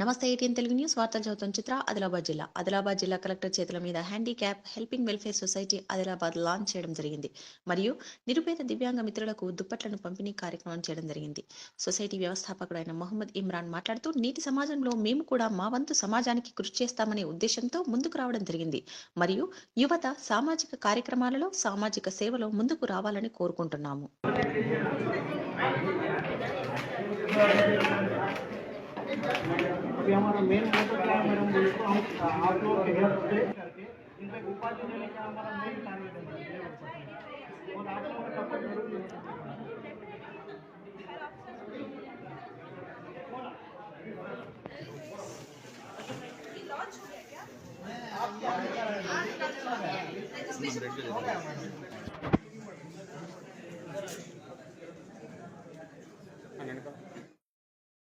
నమస్తే ATN Telugu news వార్తలు చదువుతున్న చిత్ర ఆదిలాబాద్ జిల్లా. ఆదిలాబాద్ జిల్లా కలెక్టర్ చేతుల మీద handicap helping welfare society Adilabad launch చేయడం జరిగింది. మరియు నిరుపేద దివ్యాంగ మిత్రులకు దుప్పట్లను పంపిణీ కార్యక్రమం చేయడం జరిగింది. సొసైటీ వ్యవస్థాపకుడైన మొహమ్మద్ ఇమ్రాన్ మాట్లాడుతూ నేటి సమాజంలో మేము కూడా మా వంతు సమాజానికి కృషి చేస్తామనే ఉద్దేశంతో ముందుకు రావడం జరిగింది. మరియు యువత సామాజిక కార్యక్రమాలలో సామాజిక సేవలో ముందుకు రావాలని కోరుకుంటున్నాము. अभी हमारा मेन मोटो क्या है मैडम बोले तो हम आप लोगों के हेल्प से करके इनका उपाधि देने का हमारा मेन टारगेट है। और आप लोगों का सपोर्ट ज़रूरी है